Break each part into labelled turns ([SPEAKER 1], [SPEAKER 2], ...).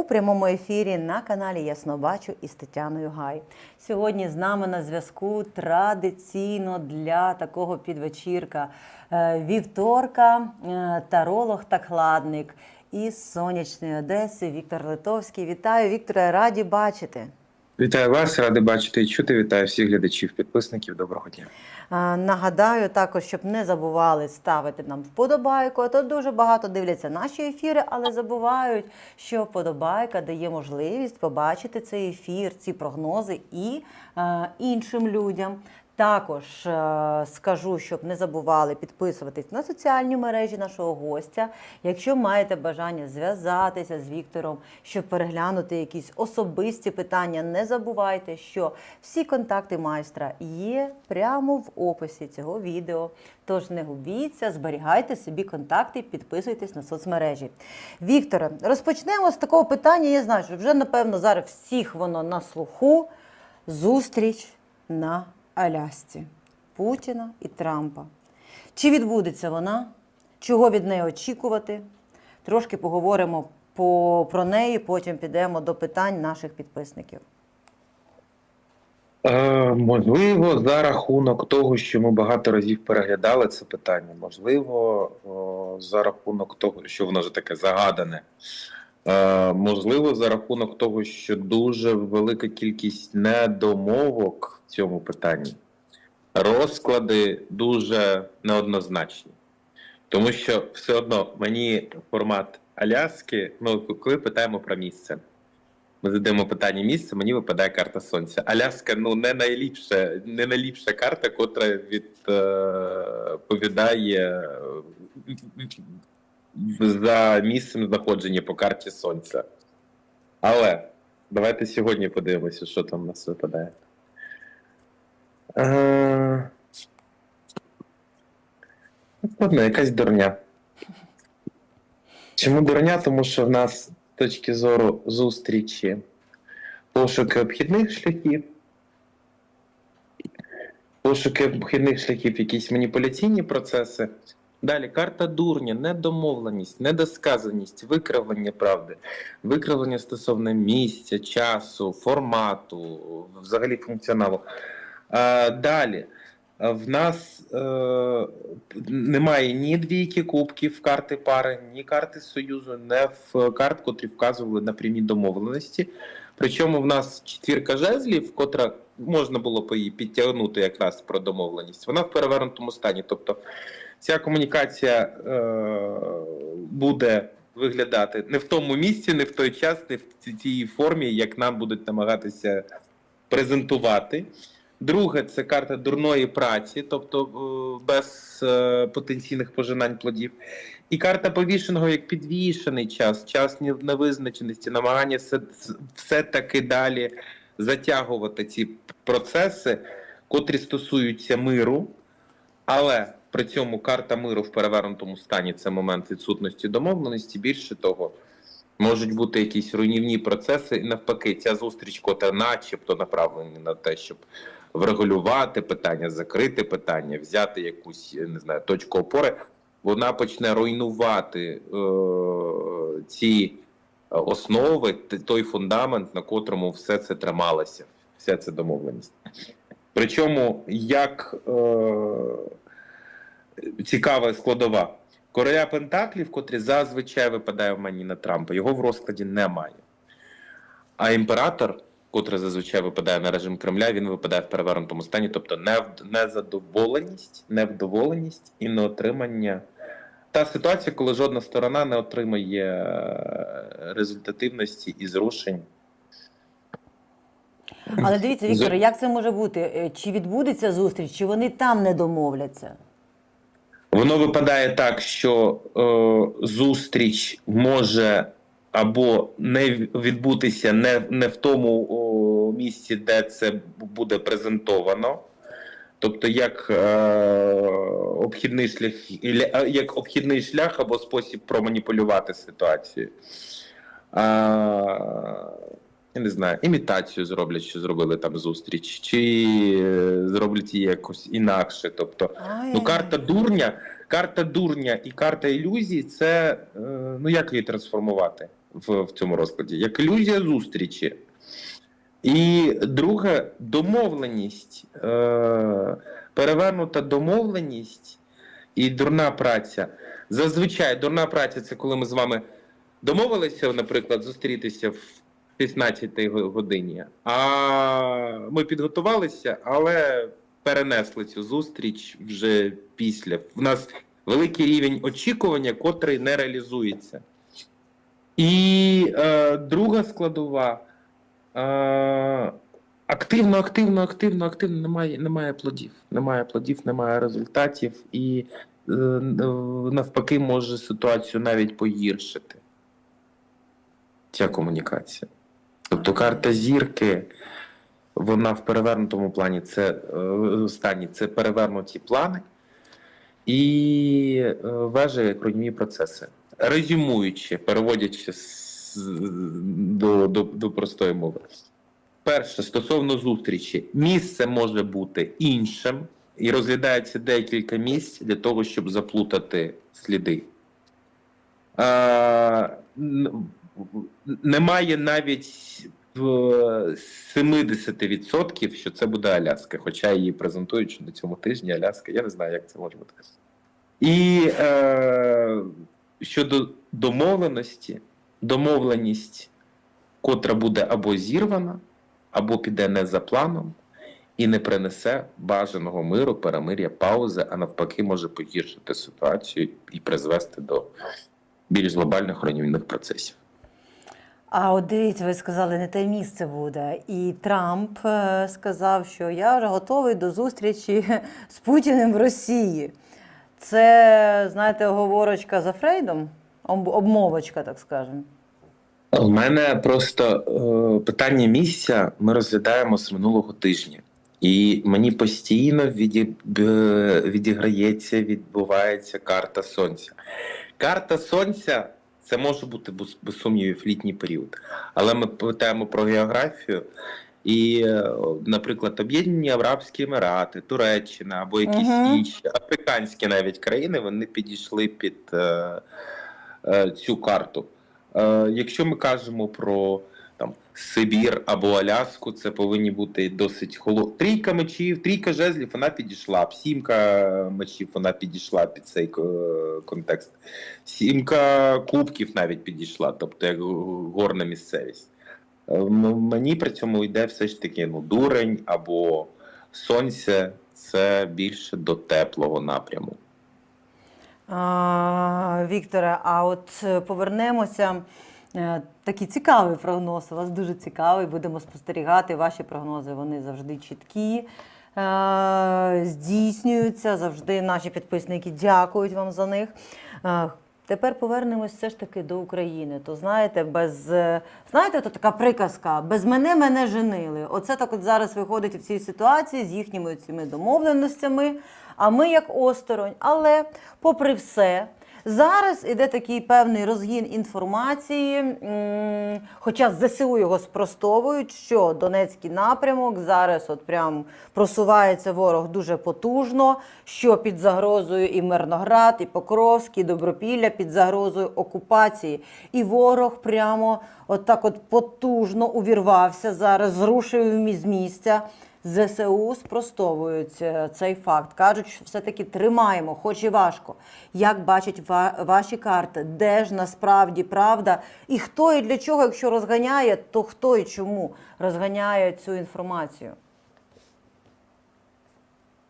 [SPEAKER 1] у прямому ефірі на каналі Яснобачу із Тетяною Гай. Сьогодні з нами на зв'язку традиційно для такого підвечірка е, вівторка, е, таролог та кладник із сонячної Одеси Віктор Литовський. Вітаю, Вікторе, раді бачити.
[SPEAKER 2] Вітаю вас, радий бачити і чути. Вітаю всіх глядачів, підписників. Доброго дня.
[SPEAKER 1] Нагадаю також, щоб не забували ставити нам вподобайку. А то дуже багато дивляться наші ефіри, але забувають, що вподобайка дає можливість побачити цей ефір, ці прогнози і е, іншим людям. Також е, скажу, щоб не забували підписуватись на соціальні мережі нашого гостя. Якщо маєте бажання зв'язатися з Віктором, щоб переглянути якісь особисті питання, не забувайте, що всі контакти майстра є прямо в описі цього відео. Тож не губіться, зберігайте собі контакти, підписуйтесь на соцмережі. Вікторе, розпочнемо з такого питання. Я знаю, що вже напевно зараз всіх воно на слуху. Зустріч на Алясці Путіна і Трампа. Чи відбудеться вона? Чого від неї очікувати? Трошки поговоримо по, про неї, потім підемо до питань наших підписників.
[SPEAKER 2] Е, можливо, за рахунок того, що ми багато разів переглядали це питання. Можливо, о, за рахунок того, що воно вже таке загадане. Е, можливо, за рахунок того, що дуже велика кількість недомовок цьому питанні. Розклади дуже неоднозначні. Тому що все одно мені формат Аляски, ну коли питаємо про місце. Ми задаємо питання місця, мені випадає карта сонця. Аляска ну не найліпша, не найліпша карта, котра відповідає за місцем знаходження по карті сонця. Але давайте сьогодні подивимося, що там у нас випадає. Е, Ладно, якась дурня. Чому дурня? Тому що в нас з точки зору зустрічі пошуки обхідних шляхів, пошуки обхідних шляхів, якісь маніпуляційні процеси. Далі карта дурня, недомовленість, недосказаність, викривлення правди, викривлення стосовно місця, часу, формату, взагалі функціоналу. Далі. В нас е, немає ні двійки кубків карти пари, ні карти Союзу, не в карт, котрі вказували на прямі домовленості. Причому в нас четвірка жезлів, котра можна було по її підтягнути якраз про домовленість, вона в перевернутому стані. Тобто ця комунікація е, буде виглядати не в тому місці, не в той час, не в ці- тій формі, як нам будуть намагатися презентувати. Друге це карта дурної праці, тобто е, без е, потенційних пожинань плодів. І карта повішеного як підвішений час, час невизначеності, намагання все, все-таки далі затягувати ці процеси, котрі стосуються миру, але при цьому карта миру в перевернутому стані це момент відсутності домовленості. Більше того, можуть бути якісь руйнівні процеси, і навпаки, ця зустріч, котра начебто направлена на те, щоб врегулювати питання, закрити питання, взяти якусь не знаю точку опори, вона почне руйнувати е, ці основи, той фундамент, на котрому все це трималося, вся ця домовленість. Причому як е, цікава складова. Короля Пентаклів, котрі зазвичай випадає в мені на Трампа, його в розкладі немає. А імператор, котрий зазвичай випадає на режим Кремля, він випадає в перевернутому стані, тобто незадоволеність, невдоволеність і неотримання. Та ситуація, коли жодна сторона не отримає е, результативності і зрушень.
[SPEAKER 1] Але дивіться, Вікторе, як це може бути? Е, Чи відбудеться зустріч, чи вони там не домовляться?
[SPEAKER 2] Воно випадає так, що е, зустріч може або не відбутися не, не в тому о, місці, де це буде презентовано. Тобто, як е, обхідний шлях, е, як обхідний шлях або спосіб проманіпулювати ситуацію. А, я не знаю, імітацію зроблять, що зробили там зустріч, чи е, зроблять її якось інакше. Тобто,
[SPEAKER 1] Ай.
[SPEAKER 2] Ну, карта дурня, карта дурня і карта ілюзій це е, ну як її трансформувати? В, в цьому розкладі, як ілюзія зустрічі. І друге, домовленість, е, перевернута домовленість і дурна праця. Зазвичай дурна праця це коли ми з вами домовилися, наприклад, зустрітися в 16 годині, а ми підготувалися, але перенесли цю зустріч вже після. В нас великий рівень очікування, котрий не реалізується. І е, друга складова. Е, активно, активно, активно, активно немає, немає плодів. Немає плодів, немає результатів, і е, навпаки може ситуацію навіть погіршити. Ця комунікація. Тобто карта зірки, вона в перевернутому плані це е, стані, це перевернуті плани і е, вежа як процеси. Резюмуючи, переводячи з, до, до, до простої мови. Перше, стосовно зустрічі, місце може бути іншим, і розглядається декілька місць для того, щоб заплутати сліди. А, немає навіть 70%, що це буде Аляска, хоча її презентують на цьому тижні Аляска. Я не знаю, як це може бути. І е, щодо домовленості, домовленість, котра буде або зірвана, або піде не за планом, і не принесе бажаного миру, перемир'я, паузи, а навпаки, може погіршити ситуацію і призвести до більш глобальних руйнівних процесів.
[SPEAKER 1] А от дивіться, ви сказали, не те місце буде. І Трамп е, сказав, що я вже готовий до зустрічі з Путіним в Росії. Це, знаєте, оговорочка за Фрейдом, обмовочка, так скажемо.
[SPEAKER 2] У мене просто е, питання місця ми розглядаємо з минулого тижня, і мені постійно віді, відіграється, відбувається карта сонця. Карта сонця це може бути без сумнівів літній період. Але ми питаємо про географію. І, е, наприклад, Об'єднані Арабські Емірати, Туреччина або якісь
[SPEAKER 1] Мгм.
[SPEAKER 2] інші африканські навіть країни вони підійшли під е, е, цю карту. Е, якщо ми кажемо про там Сибір або Аляску, це повинні бути досить холодні. Трійка мечів, трійка жезлів, вона підійшла. Сімка мечів, вона підійшла під цей е, контекст. Сімка кубків навіть підійшла, тобто як горна місцевість. Е, Мені при цьому йде все ж таки ну, дурень або сонце. Це більше до теплого напряму.
[SPEAKER 1] А, Вікторе, а от е, повернемося. Е, Такий цікавий прогноз. У вас дуже цікавий. Будемо спостерігати. Ваші прогнози вони завжди чіткі, здійснюються. Завжди наші підписники дякують вам за них. Тепер повернемось все ж таки до України. То знаєте, без е, знаєте, то така приказка: без мене мене женили. Оце так от зараз виходить в цій ситуації з їхніми цими домовленостями. А ми як осторонь. Але, попри все, зараз іде такий певний розгін інформації, хоча ЗСУ його спростовують, що Донецький напрямок зараз от прям просувається ворог дуже потужно, що під загрозою і Мирноград, і Покровськ, і Добропілля під загрозою окупації. І ворог прямо от так от потужно увірвався зараз, зрушив з місця. ЗСУ спростовують е, цей факт. Кажуть, що все-таки тримаємо, хоч і важко. Як бачать ва- ваші карти, де ж насправді правда, і хто і для чого, якщо розганяє, то хто і чому розганяє цю інформацію?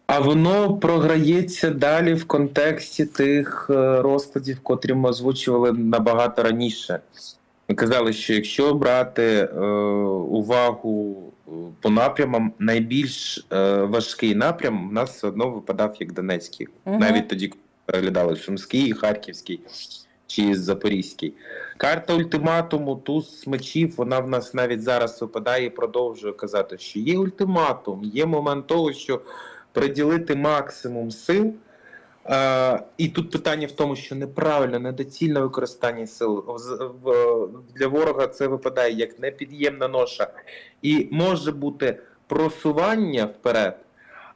[SPEAKER 2] А воно програється далі в контексті тих е, розкладів, котрі ми озвучували набагато раніше. Ми казали, що якщо брати е, увагу по напрямам, найбільш е, важкий напрям в нас все одно випадав як Донецький,
[SPEAKER 1] Мгм.
[SPEAKER 2] навіть тоді, коли переглядали Сумський, Харківський чи Запорізький. Карта ультиматуму, туз мечів, вона в нас навіть зараз випадає і продовжує казати, що є ультиматум, є момент того, що приділити максимум сил. Е, і тут питання в тому, що неправильне, недоцільне використання сил для ворога це випадає як непід'ємна ноша, і може бути просування вперед,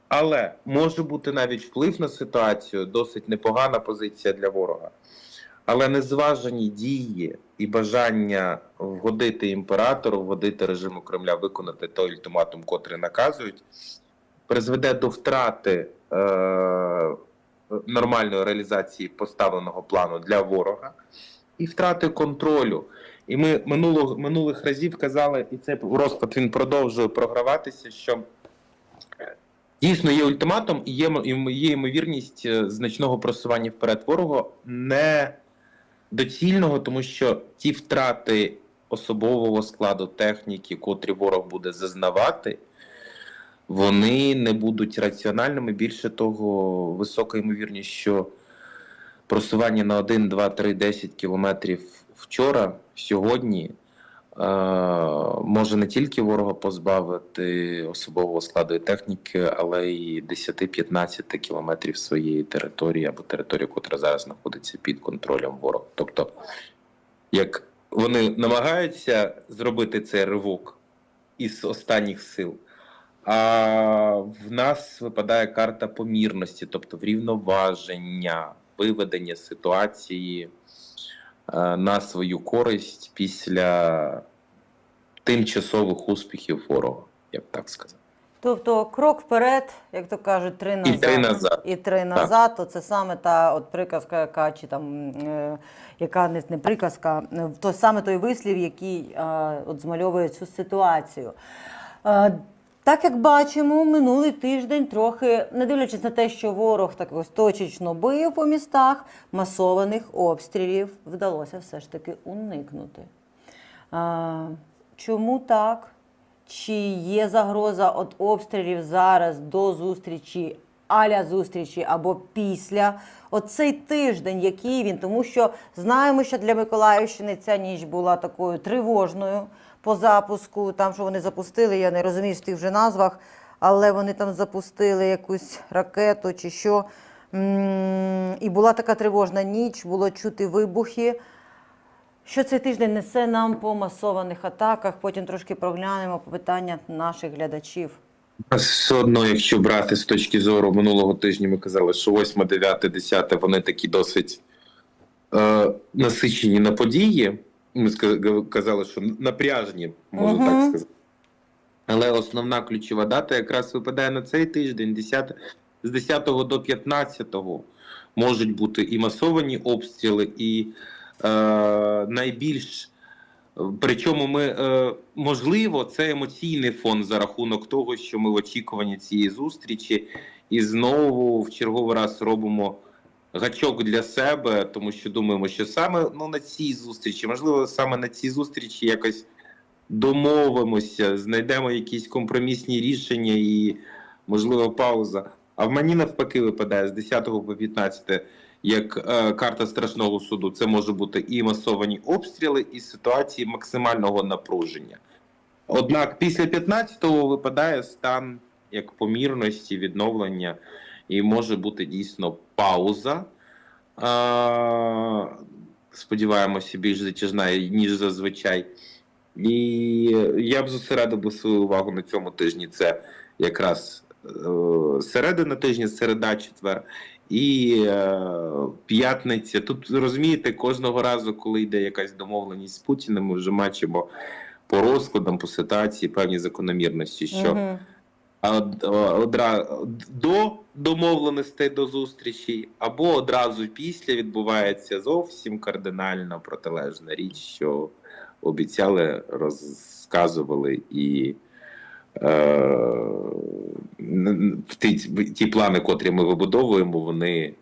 [SPEAKER 2] але може бути навіть вплив на ситуацію, досить непогана позиція для ворога. Але незважені дії і бажання вгодити імператору, вгодити режиму Кремля, виконати той ультиматум, котрий наказують, призведе до втрати е, нормальної реалізації поставленого плану для ворога і втрати контролю. І ми минулого, минулих разів казали, і цей розклад він продовжує програватися, що дійсно є ультиматум і є, є ймовірність е, значного просування вперед ворогу не доцільного, тому що ті втрати особового складу техніки, котрі ворог буде зазнавати, вони не будуть раціональними. Більше того, висока ймовірність, що просування на 1, 2, 3, 10 кілометрів вчора, сьогодні. е, Може не тільки ворога позбавити особового складу і техніки, але й 10-15 кілометрів своєї території або території, котра зараз знаходиться під контролем ворога. Тобто, як вони намагаються зробити цей ривок із останніх сил, а в нас випадає карта помірності, тобто врівноваження, виведення ситуації е, на свою користь після тимчасових успіхів ворога, я б так сказав.
[SPEAKER 1] Тобто крок вперед, як то кажуть, три назад.
[SPEAKER 2] три назад.
[SPEAKER 1] І три назад, то це саме та от приказка, яка чи там е, яка не, не приказка, е, то саме той вислів, який е, от змальовує цю ситуацію. Е, так як бачимо, минулий тиждень трохи, не дивлячись на те, що ворог так ось точечно бив по містах, масованих обстрілів вдалося все ж таки уникнути. А, чому так? Чи є загроза від обстрілів зараз до зустрічі, аля зустрічі або після? Оцей тиждень, який він, тому що знаємо, що для Миколаївщини ця ніч була такою тривожною по запуску. Там, що вони запустили, я не розумію в тих вже назвах, але вони там запустили якусь ракету чи що. І була така тривожна ніч, було чути вибухи. Що цей тиждень несе нам по масованих атаках? Потім трошки проглянемо питання наших глядачів.
[SPEAKER 2] Все одно, якщо брати з точки зору минулого тижня, ми казали, що 8, 9, 10 вони такі досить е, насичені на події. Ми казали, що напряжені, можу
[SPEAKER 1] Мгм.
[SPEAKER 2] так сказати. Але основна ключова дата якраз випадає на цей тиждень, 10, з 10 до 15 можуть бути і масовані обстріли, і е, найбільш Причому ми е, можливо, це емоційний фон за рахунок того, що ми в очікуванні цієї зустрічі, і знову в черговий раз робимо гачок для себе, тому що думаємо, що саме ну, на цій зустрічі, можливо, саме на цій зустрічі якось домовимося, знайдемо якісь компромісні рішення і, можливо, пауза. А в мені навпаки випадає з 10 по 15 як е, карта страшного суду, це може бути і масовані обстріли, і ситуації максимального напруження. Однак після 15-го випадає стан як помірності, відновлення, і може бути дійсно пауза. Сподіваємося, більш затяжна, ніж зазвичай. І я б зосередив би свою увагу на цьому тижні. Це якраз е, середина тижня, середа, четвер і е, п'ятниця. Тут розумієте, кожного разу, коли йде якась домовленість з Путіним, ми вже бачимо по розкладам, по ситуації певні закономірності, що
[SPEAKER 1] Мгм.
[SPEAKER 2] До домовленостей до зустрічі, або одразу після відбувається зовсім кардинально протилежна річ, що обіцяли, розказували і. Е, ті, ті плани, котрі ми вибудовуємо, вони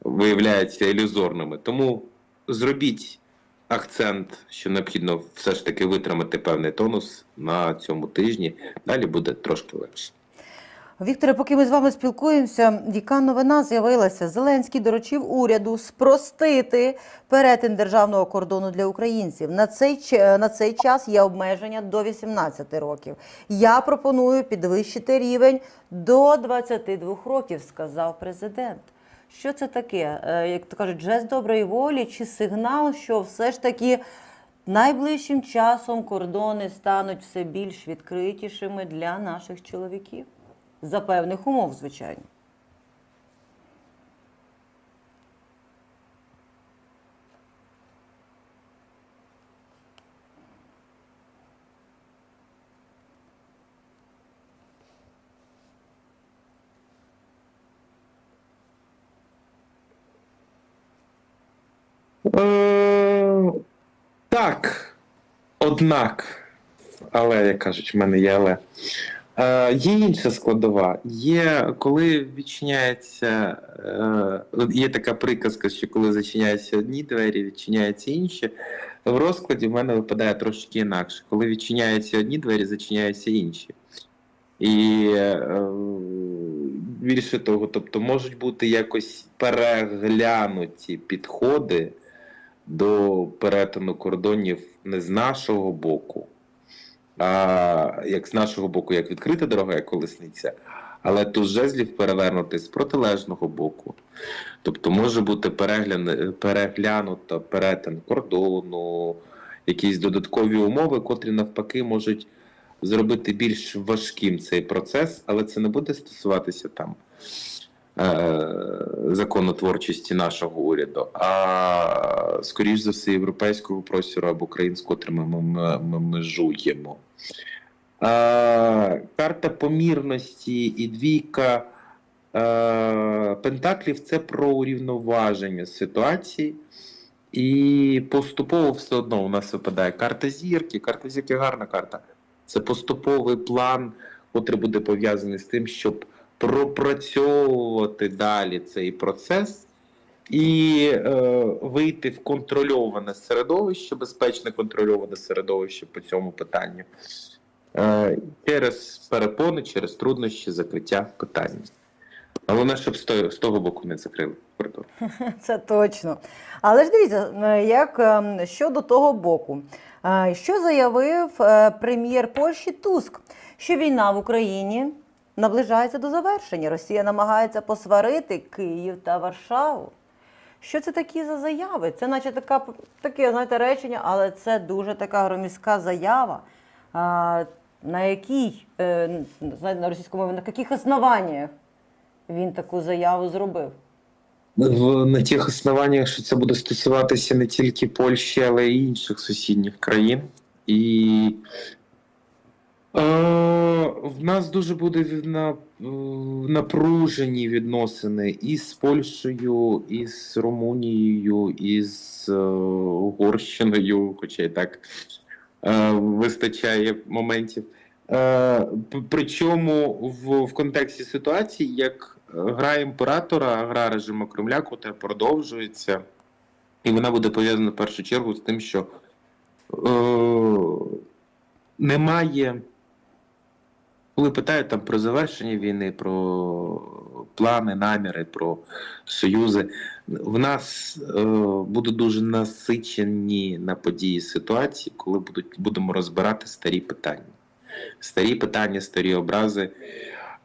[SPEAKER 2] виявляються ілюзорними. Тому зробіть акцент, що необхідно все ж таки витримати певний тонус на цьому тижні. Далі буде трошки легше.
[SPEAKER 1] Вікторе, поки ми з вами спілкуємося, яка новина з'явилася? Зеленський доручив уряду спростити перетин державного кордону для українців. На цей, на цей час є обмеження до 18 років. Я пропоную підвищити рівень до 22 років, сказав президент. Що це таке? Е, Як то кажуть, жест доброї волі чи сигнал, що все ж таки найближчим часом кордони стануть все більш відкритішими для наших чоловіків? За певних умов, звичайно.
[SPEAKER 2] Е, так. Однак, але, як кажуть, в мене є але. Е, є інша складова. Є, коли відчиняється, е, є така приказка, що коли зачиняються одні двері, відчиняються інші. В розкладі в мене випадає трошки інакше. Коли відчиняються одні двері, зачиняються інші. І більше того, тобто можуть бути якось переглянуті підходи до перетину кордонів не з нашого боку, а як з нашого боку, як відкрита дорога, як колесниця, але тут жезлів перевернути з протилежного боку. Тобто може бути переглян, переглянуто перетин кордону, якісь додаткові умови, котрі навпаки можуть зробити більш важким цей процес, але це не буде стосуватися там законотворчості нашого уряду, а скоріш за все європейського простору або країн, з котрими ми, ми, межуємо. Е, карта помірності і двійка е, пентаклів це про урівноваження ситуації. І поступово все одно у нас випадає карта зірки. Карта зірки гарна карта. Це поступовий план, який буде пов'язаний з тим, щоб пропрацьовувати далі цей процес і е, вийти в контрольоване середовище, безпечне контрольоване середовище по цьому питанню. Е, через перепони, через труднощі, закриття питання. Головне, щоб з того, боку не закрили коридор.
[SPEAKER 1] Це точно. Але ж дивіться, е, як е, щодо того боку, Е, що заявив прем'єр Польщі Туск, що війна в Україні наближається до завершення. Росія намагається посварити Київ та Варшаву. Що це такі за заяви? Це наче така, таке, знаєте, речення, але це дуже така громіська заява. А, на якій, е, знаєте, на російському мові, на яких основаннях він таку заяву зробив?
[SPEAKER 2] На тих основаннях, що це буде стосуватися не тільки Польщі, але й інших сусідніх країн. І в нас дуже буде е, напружені відносини і з Польщею, і з Румунією, і з е, Угорщиною, хоча й так е, вистачає моментів. Е, причому в, в контексті ситуації, як гра імператора, гра режиму Кремля, котра продовжується, і вона буде пов'язана в першу чергу з тим, що е, немає. Коли питають там про завершення війни, про плани, наміри, про союзи, в нас е, будуть дуже насичені на події ситуації, коли будуть, будемо розбирати старі питання. Старі питання, старі образи,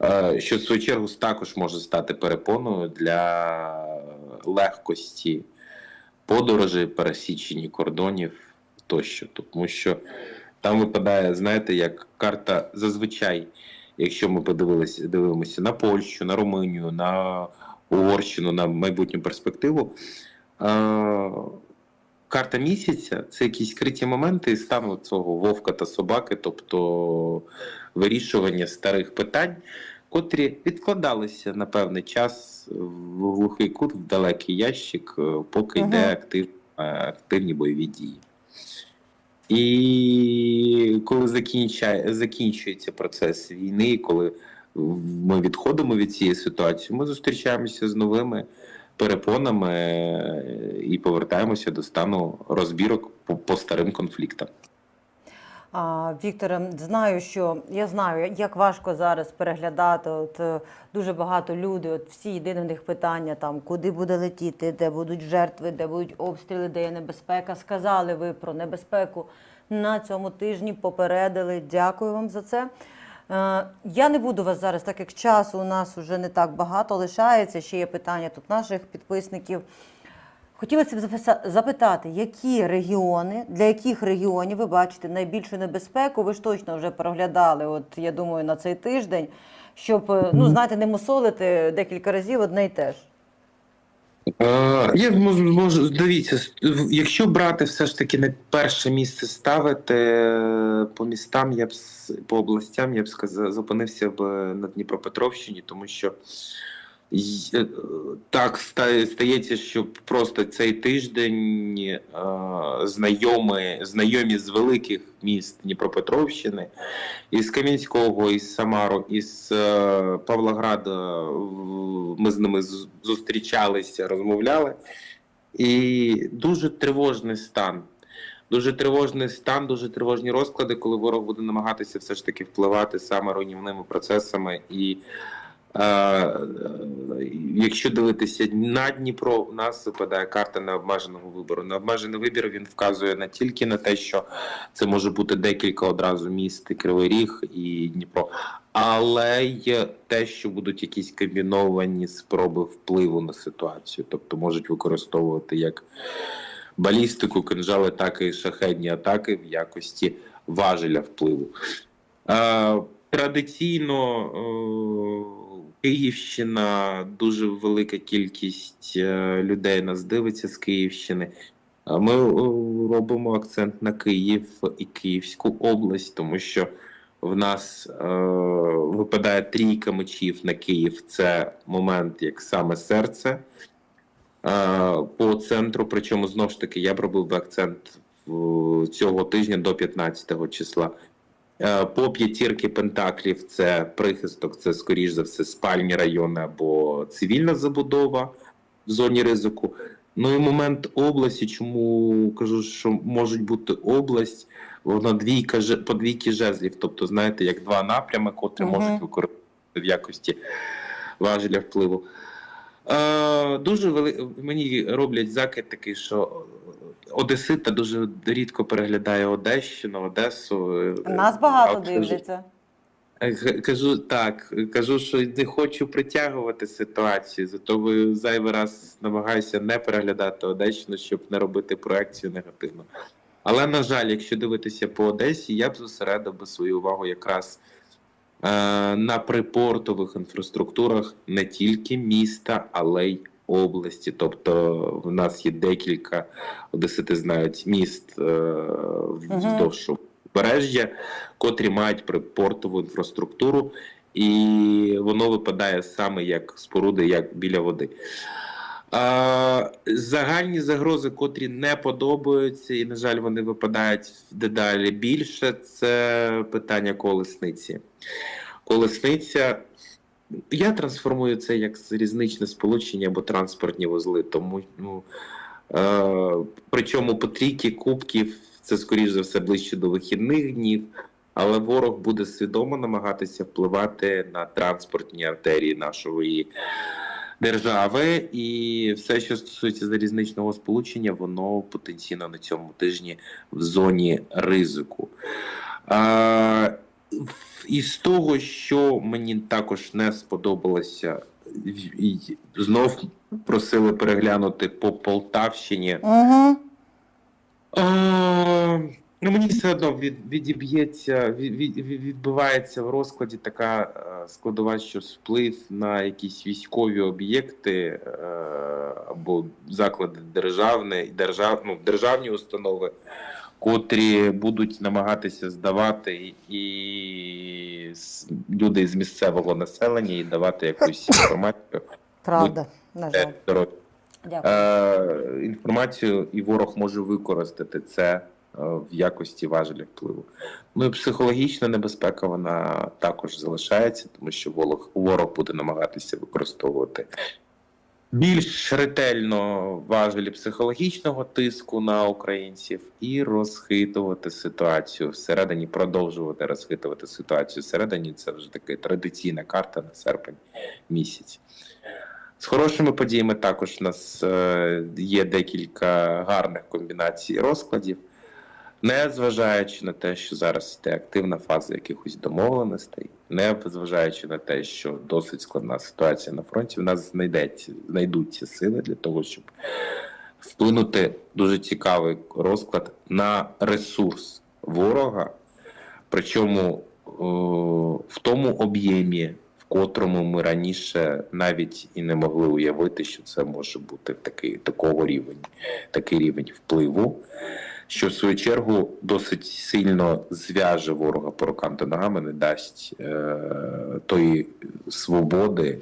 [SPEAKER 2] е, що в свою чергу також може стати перепоною для легкості подорожей, пересічення кордонів тощо. Тому що там випадає, знаєте, як карта зазвичай, якщо ми подивилися, дивимося на Польщу, на Румунію, на Угорщину, на майбутню перспективу. Е, карта місяця це якісь скриті моменти стану цього вовка та собаки, тобто вирішування старих питань, котрі відкладалися на певний час в глухий кут, в далекий ящик, поки
[SPEAKER 1] Мгм.
[SPEAKER 2] йде актив, активні бойові дії. І коли закінчає, закінчується процес війни, коли ми відходимо від цієї ситуації, ми зустрічаємося з новими перепонами е, і повертаємося до стану розбірок по, по старим конфліктам.
[SPEAKER 1] Вікторе, знаю, що я знаю, як важко зараз переглядати. От е, дуже багато людей, от всі єдине в них питання там, куди буде летіти, де будуть жертви, де будуть обстріли, де є небезпека. Сказали ви про небезпеку на цьому тижні. Попередили. Дякую вам за це. Е, Я не буду вас зараз, так як часу у нас вже не так багато лишається. Ще є питання тут наших підписників. Хотілося б запитати, які регіони, для яких регіонів ви бачите найбільшу небезпеку? Ви ж точно вже проглядали, от я думаю, на цей тиждень, щоб е, ну знаєте, не мусолити декілька разів одне й те ж.
[SPEAKER 2] Е, я можу, можу дивіться, якщо брати все ж таки на перше місце ставити е, по містам, я б по областям, я б сказав, зупинився б на Дніпропетровщині, тому що Так стається, що просто цей тиждень е, знайомі, знайомі з великих міст Дніпропетровщини, із Кам'янського, із Самару, із е, Павлограда. Ми з ними зустрічалися, розмовляли. І дуже тривожний стан. Дуже тривожний стан, дуже тривожні розклади, коли ворог буде намагатися все ж таки впливати саме руйнівними процесами. І е, е, якщо дивитися на Дніпро, у нас випадає карта необмеженого вибору. Необмежений вибір він вказує не тільки на те, що це може бути декілька одразу міст, Кривий Ріг і Дніпро, але й те, що будуть якісь комбіновані спроби впливу на ситуацію, тобто можуть використовувати як балістику, кинжали, так і шахедні атаки в якості важеля впливу. Традиційно е, Київщина, дуже велика кількість е, людей нас дивиться з Київщини. Ми е, робимо акцент на Київ і Київську область, тому що в нас е, випадає трійка мечів на Київ. Це момент як саме серце е, по центру. Причому знову ж таки я б робив би акцент цього тижня до 15 числа. Е, По п'ятірки пентаклів це прихисток, це скоріш за все спальні райони або цивільна забудова в зоні ризику. Ну і момент області, чому кажу, що можуть бути область, вона двійка по двійки жезлів, тобто, знаєте, як два напрями, котрі
[SPEAKER 1] Мгм.
[SPEAKER 2] можуть використовувати в якості важеля впливу. Е, дуже вели... мені роблять закид такий, що Одесита дуже рідко переглядає Одещину, Одесу. Е,
[SPEAKER 1] Нас багато дивляться.
[SPEAKER 2] Е, Кажу так, кажу, що не хочу притягувати ситуацію, зато зайвий раз намагаюся не переглядати Одещину, щоб не робити проекцію негативно. Але на жаль, якщо дивитися по Одесі, я б зосередив би свою увагу якраз на припортових інфраструктурах не тільки міста, але й області. Тобто в нас є декілька одесити знають міст е, вздовж побережжя, котрі мають припортову інфраструктуру, і воно випадає саме як споруди, як біля води. Загальні загрози, котрі не подобаються, і, на жаль, вони випадають дедалі більше. Це питання колесниці. Колесниця. Я трансформую це як різничне сполучення або транспортні вузли. Тому ну, е, причому по трійки кубків це скоріш за все ближче до вихідних днів. Але ворог буде свідомо намагатися впливати на транспортні артерії нашої держави, і все, що стосується залізничного сполучення, воно потенційно на цьому тижні в зоні ризику. А, в- із того, що мені також не сподобалося, і- і знов просили переглянути по Полтавщині.
[SPEAKER 1] Угу.
[SPEAKER 2] А, ну, мені все одно від, відіб'ється, від, від, від- відбувається в розкладі така е, складова, що вплив на якісь військові об'єкти е, або заклади державні, держав, ну, державні установи, котрі будуть намагатися здавати і люди з місцевого населення і давати якусь інформацію.
[SPEAKER 1] Правда, на жаль.
[SPEAKER 2] Е,
[SPEAKER 1] Дякую.
[SPEAKER 2] е, інформацію, і ворог може використати це в якості важеля впливу. Ну і психологічна небезпека вона також залишається, тому що ворог, ворог буде намагатися використовувати більш ретельно важелі психологічного тиску на українців і розхитувати ситуацію всередині, продовжувати розхитувати ситуацію всередині. Це вже така традиційна карта на серпень місяць. З хорошими подіями також у нас е, є декілька гарних комбінацій розкладів, не зважаючи на те, що зараз йде активна фаза якихось домовленостей, не зважаючи на те, що досить складна ситуація на фронті, в нас знайдеться, знайдуться сили для того, щоб вплинути дуже цікавий розклад на ресурс ворога, причому е, в тому об'ємі, котрому ми раніше навіть і не могли уявити, що це може бути такий такого рівень, такий рівень впливу, що в свою чергу досить сильно зв'яже ворога по рукам та ногами, не дасть е, тої свободи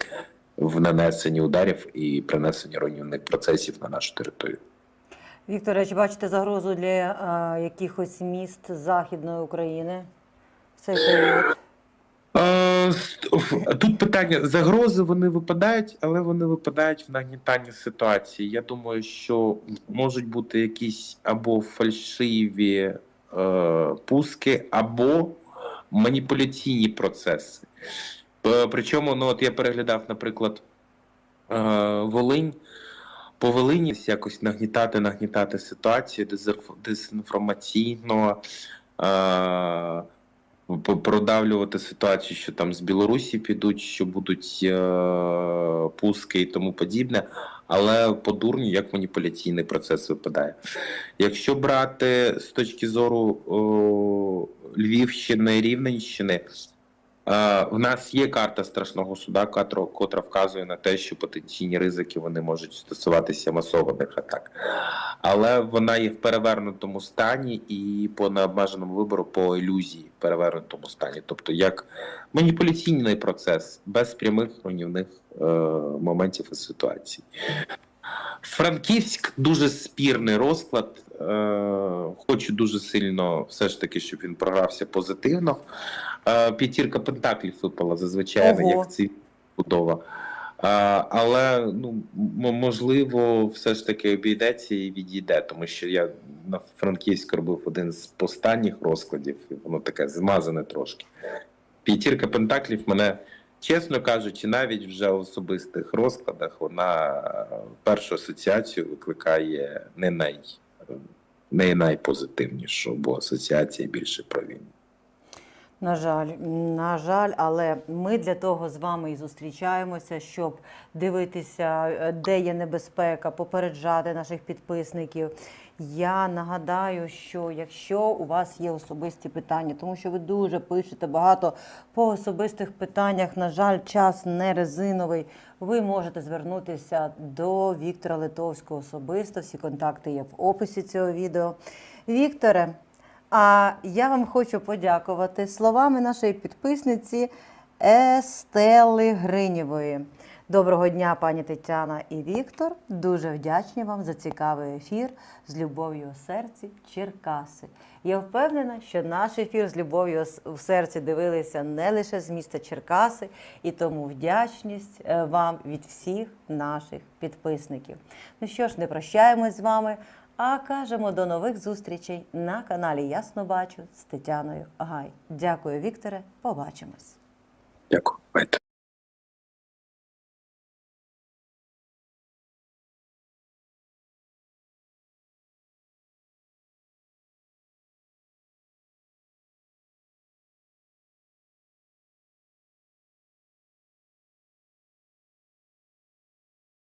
[SPEAKER 2] в нанесенні ударів і принесенні руйнівних процесів на нашу територію.
[SPEAKER 1] Вікторе, чи бачите загрозу для е, якихось міст Західної України в цей період?
[SPEAKER 2] Е, Тут питання загрози вони випадають, але вони випадають в нагнітанні ситуації. Я думаю, що можуть бути якісь або фальшиві е, пуски, або маніпуляційні процеси. Е, Причому, ну от я переглядав, наприклад, е, Волинь. По Волині якось нагнітати, нагнітати ситуацію дезінф- дезінформаційно. Е, продавлювати ситуацію, що там з Білорусі підуть, що будуть е, пуски і тому подібне. Але по дурню як маніпуляційний процес випадає. Якщо брати з точки зору о, Львівщини, Рівненщини, в нас є карта страшного суда, котра, котра вказує на те, що потенційні ризики вони можуть стосуватися масованих атак. Але вона є в перевернутому стані і по необмеженому вибору по ілюзії в перевернутому стані. Тобто як маніпуляційний процес без прямих руйнівних е, моментів і ситуацій. Франківськ дуже спірний розклад. Е, хочу дуже сильно все ж таки, щоб він програвся позитивно. Е, п'ятірка пентаклів випала зазвичай,
[SPEAKER 1] Ого.
[SPEAKER 2] як ці будова. А, але ну можливо, все ж таки обійдеться і відійде, тому що я на Франківську робив один з останніх розкладів, і воно таке змазане трошки. П'ятірка пентаклів мене, чесно кажучи, навіть вже в особистих розкладах вона е, першу асоціацію викликає не най не найпозитивнішу, бо асоціація більше про війну.
[SPEAKER 1] На жаль, на жаль, але ми для того з вами і зустрічаємося, щоб дивитися, е, де є небезпека, попереджати наших підписників. Я нагадаю, що якщо у вас є особисті питання, тому що ви дуже пишете багато по особистих питаннях, на жаль, час не резиновий. Ви можете звернутися до Віктора Литовського особисто. Всі контакти є в описі цього відео. Вікторе, а я вам хочу подякувати словами нашої підписниці Естели Гринєвої. Доброго дня, пані Тетяна і Віктор. Дуже вдячні вам за цікавий ефір з любов'ю у серці Черкаси. Я впевнена, що наш ефір з любов'ю у серці дивилися не лише з міста Черкаси, і тому вдячність е, вам від всіх наших підписників. Ну що ж, не прощаємось з вами. А кажемо до нових зустрічей на каналі Ясно Бачу з Тетяною Гай. Дякую, Вікторе. Побачимось.
[SPEAKER 2] Дякую.